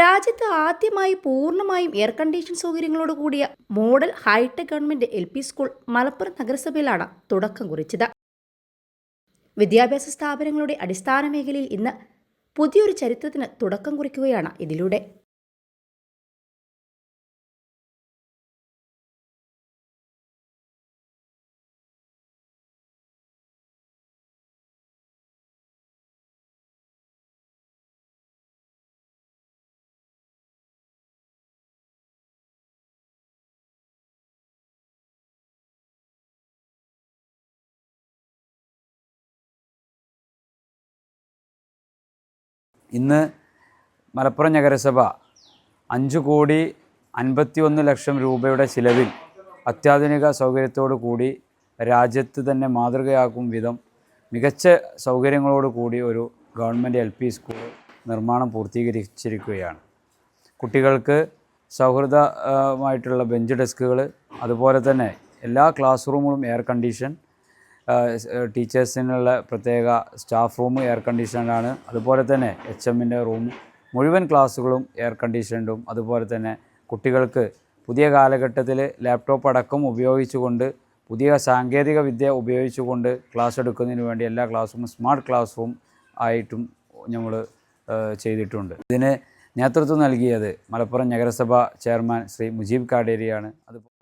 രാജ്യത്ത് ആദ്യമായി പൂർണമായും എയർ കണ്ടീഷൻ സൗകര്യങ്ങളോട് കൂടിയ model hi-tech government L P school Malappuram നഗരസഭയിലാണ് തുടക്കം കുറിച്ചത്. വിദ്യാഭ്യാസ സ്ഥാപനങ്ങളുടെ അടിസ്ഥാന മേഖലയിൽ ഇന്ന് പുതിയൊരു ചരിത്രത്തിന് തുടക്കം കുറിക്കുകയാണ് ഇതിലൂടെ. ഇന്ന് മലപ്പുറം നഗരസഭ അഞ്ച് കോടി അൻപത്തി ഒന്ന് ലക്ഷം രൂപയുടെ ചിലവിൽ അത്യാധുനിക സൗകര്യത്തോടു കൂടി രാജ്യത്ത് തന്നെ മാതൃകയാക്കും വിധം മികച്ച സൗകര്യങ്ങളോട് കൂടി ഒരു ഗവൺമെന്റ് എൽ പി സ്കൂൾ നിർമ്മാണം പൂർത്തീകരിച്ചിരിക്കുകയാണ്. കുട്ടികൾക്ക് സൗഹൃദമായിട്ടുള്ള ബെഞ്ച് ഡെസ്കുകൾ അതുപോലെ തന്നെ എല്ലാ ക്ലാസ് റൂമുകളും എയർ കണ്ടീഷൻ ടീച്ചേഴ്സിനുള്ള പ്രത്യേക സ്റ്റാഫ് റൂം എയർ കണ്ടീഷനാണ് അതുപോലെ തന്നെ എച്ച് എമ്മിന്റെ റൂം മുഴുവൻ ക്ലാസ്സുകളും എയർ കണ്ടീഷൻഡും അതുപോലെ തന്നെ കുട്ടികൾക്ക് പുതിയ കാലഘട്ടത്തിൽ ലാപ്ടോപ്പ് അടക്കം ഉപയോഗിച്ചുകൊണ്ട് പുതിയ സാങ്കേതിക വിദ്യ ഉപയോഗിച്ചുകൊണ്ട് ക്ലാസ് എടുക്കുന്നതിന് വേണ്ടി എല്ലാ ക്ലാസ്സും സ്മാർട്ട് ക്ലാസ് റൂം ആയിട്ടും നമ്മൾ ചെയ്തിട്ടുണ്ട്. ഇതിന് നേതൃത്വം നൽകിയത് മലപ്പുറം നഗരസഭ ചെയർമാൻ ശ്രീ മുജീബ് കാടേരിയാണ്. അത്